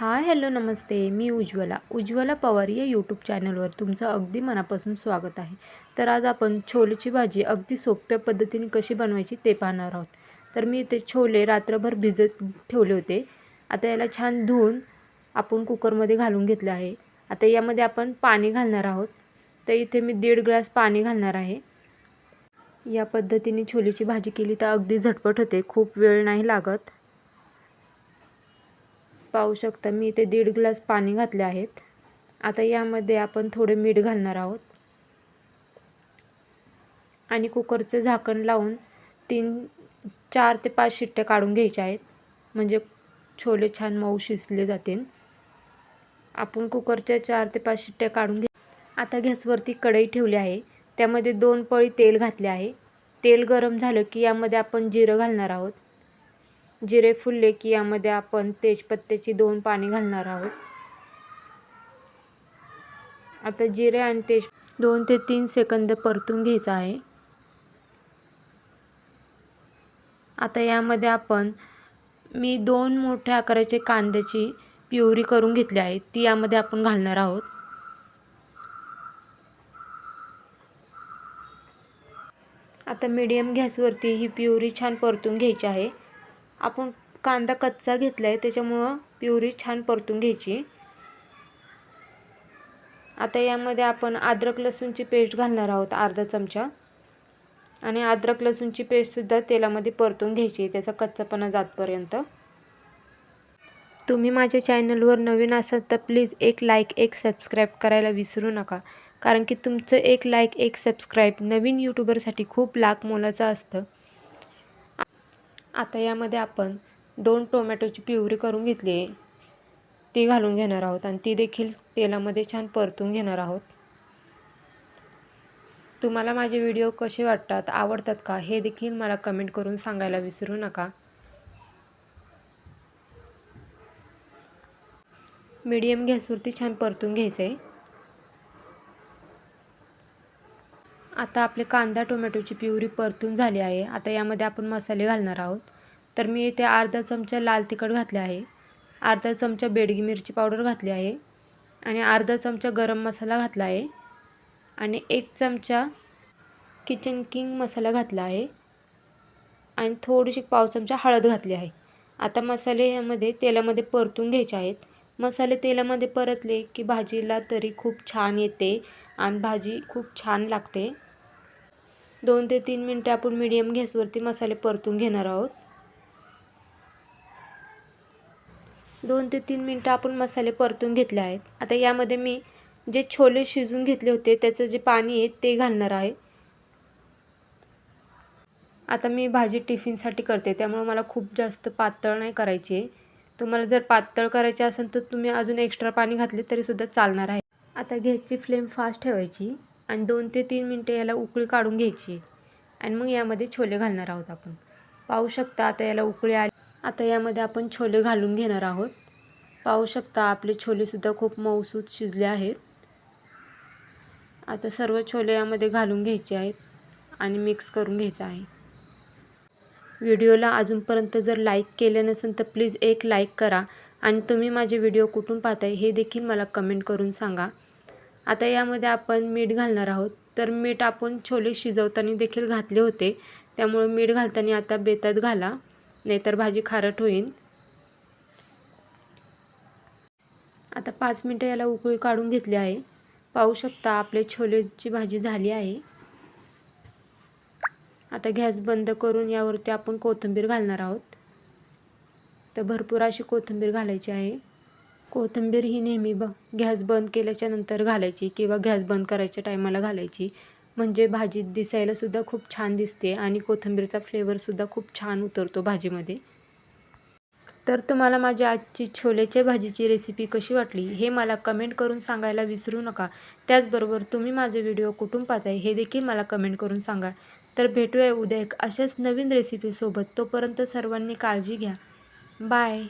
हाय hello नमस्ते. मी उज्ज्वला. उज्ज्वला पवार या यूट्यूब चॅनलवर तुमचं अगदी मनापासून स्वागत आहे. तर आज आपण छोलेची भाजी अगदी सोप्या पद्धतीने कशी बनवायची ते पाहणार आहोत. तर मी ते छोले रात्रभर भिजत ठेवले होते. आता याला छान धुवून आपण कुकरमध्ये घालून घेतलं आहे. आता यामध्ये आपण पाणी घालणार आहोत. तर इथे मी दीड ग्लास पाणी घालणार आहे. या पद्धतीने छोलेची भाजी केली तर अगदी झटपट होते. खूप वेळ नाही लागत. पाहू शकता मी इथे दीड ग्लास पाणी घातले आहेत. आता यामध्ये आपण थोडे मीठ घालणार आहोत. आणि कुकरचं झाकण लावून तीन चार ते पाच शिट्ट्या काढून घ्यायच्या आहेत. म्हणजे छोले छान मऊ शिजले जातील. आपण कुकरच्या चार ते पाच शिट्ट्या काढून घे आता गॅसवरती कढई ठेवली आहे. त्यामध्ये दोन पळी तेल घातले आहे. तेल गरम झालं की यामध्ये आपण जिरं घालणार आहोत. जिरे फुलले की यामध्ये आपण तेजपत्त्याची दोन पाणी घालणार आहोत. आता जिरे आणि तेज दोन ते तीन सेकंद परतून घ्यायचं आहे. आता यामध्ये आपण मी दोन मोठ्या आकाराचे कांद्याची प्युरी करून घेतली आहे. ती यामध्ये आपण घालणार आहोत. आता मीडियम गॅसवरती ही प्युरी छान परतून घ्यायची आहे. आपण कांदा कच्चा घेतला आहे त्याच्यामुळं प्युरी छान परतून घ्यायची. आता यामध्ये आपण अद्रक लसूणची पेस्ट घालणार आहोत अर्धा चमचा. आणि अद्रक लसूणची पेस्टसुद्धा तेलामध्ये परतून घ्यायची त्याचा कच्चापणा जातपर्यंत. तुम्ही माझ्या चॅनलवर नवीन असाल तर प्लीज एक लाईक एक सबस्क्राईब करायला विसरू नका. कारण की तुमचं एक लाईक एक सबस्क्राईब नवीन यूट्यूबरसाठी खूप लाख मोलाचं असतं. आता यामध्ये आपण दोन टोमॅटोची प्युरी करून घेतली आहे. ती घालून घेणार आहोत आणि ती देखील तेलामध्ये छान परतून घेणार आहोत. तुम्हाला माझे व्हिडिओ कसे वाटतात आवडतात का हे देखील मला कमेंट करून सांगायला विसरू नका. मीडियम गॅसवरती छान परतून घ्यायचं. आहे आता आपले कांदा टोमॅटोची प्युरी परतून झाली आहे. आता यामध्ये आपण मसाले घालणार आहोत. तर मी इथे अर्धा चमचा लाल तिखट घातले आहे. अर्धा चमचा बेडगी मिरची पावडर घातली आहे. आणि अर्धा चमचा गरम मसाला घातला आहे. आणि एक चमचा किचन किंग मसाला घातला आहे. आणि थोडीशी पाव चमचा हळद घातली आहे. आता मसाले यामध्ये तेलामध्ये परतून घ्यायचे आहेत. मसाले तेलामध्ये परतले की भाजीला तरी खूप छान येते आणि भाजी खूप छान लागते. दोन ते तीन मिनटं आपण मीडियम गॅसवरती मसाले परतून घेणार आहोत. दोन ते तीन मिनटं आपण मसाले परतून घेतले आहेत. आता यामध्ये मी जे छोले शिजून घेतले होते त्याचं जे पाणी आहे ते घालणार आहे. आता मी भाजी टिफिनसाठी करते त्यामुळे मला खूप जास्त पातळ नाही करायची आहे. तुम्हाला जर पातळ करायची असेल तर तुम्ही अजून एक्स्ट्रा पाणी घातले तरीसुद्धा चालणार आहे. आता गॅसची फ्लेम फास्ट ठेवायची आणि दोन ते तीन मिनटं याला उकळी काढून घ्यायची आणि मग यामध्ये छोले घालणार आहोत आपण. पाहू शकता आता याला उकळी आली. आता यामध्ये आपण छोले घालून घेणार आहोत. पाहू शकता आपले छोलेसुद्धा खूप मऊसूत शिजले आहेत. आता सर्व छोले यामध्ये घालून घ्यायचे आहेत आणि मिक्स करून घ्यायचं आहे. व्हिडिओला अजूनपर्यंत जर लाईक केले नसेल तर प्लीज एक लाईक करा आणि तुम्ही माझे व्हिडिओ कुठून पाहताय हे देखील मला कमेंट करून सांगा. आता यामध्ये आपण मीठ घालणार आहोत. तर मीठ आपण छोले शिजवताना देखील घातले होते. त्यामुळे मीठ घालताना आता बेतात घाला. नाहीतर भाजी खारट होईल आता पाच मिनटं याला उकळी काढून घेतली आहे. पाहू शकता आपले छोलेची भाजी झाली आहे. आता गॅस बंद करून यावरती आपण कोथिंबीर घालणार आहोत. तर भरपूर अशी कोथिंबीर घालायची आहे. कोथिंबीर ही नेहमी ब गॅस बंद केल्याच्यानंतर घालायची किंवा गॅस बंद करायच्या टायमाला घालायची. म्हणजे भाजी दिसायलासुद्धा खूप छान दिसते आणि कोथिंबीरचा फ्लेवरसुद्धा खूप छान उतरतो भाजीमध्ये. तर तुम्हाला माझी आजची छोल्याच्या भाजीची रेसिपी कशी वाटली हे मला कमेंट करून सांगायला विसरू नका. त्याचबरोबर तुम्ही माझे व्हिडिओ कुठून पाहताय हे देखील मला कमेंट करून सांगा. तर भेटूया उद्या एक अशाच नवीन रेसिपीसोबत तोपर्यंत सर्वांनी काळजी घ्या. बाय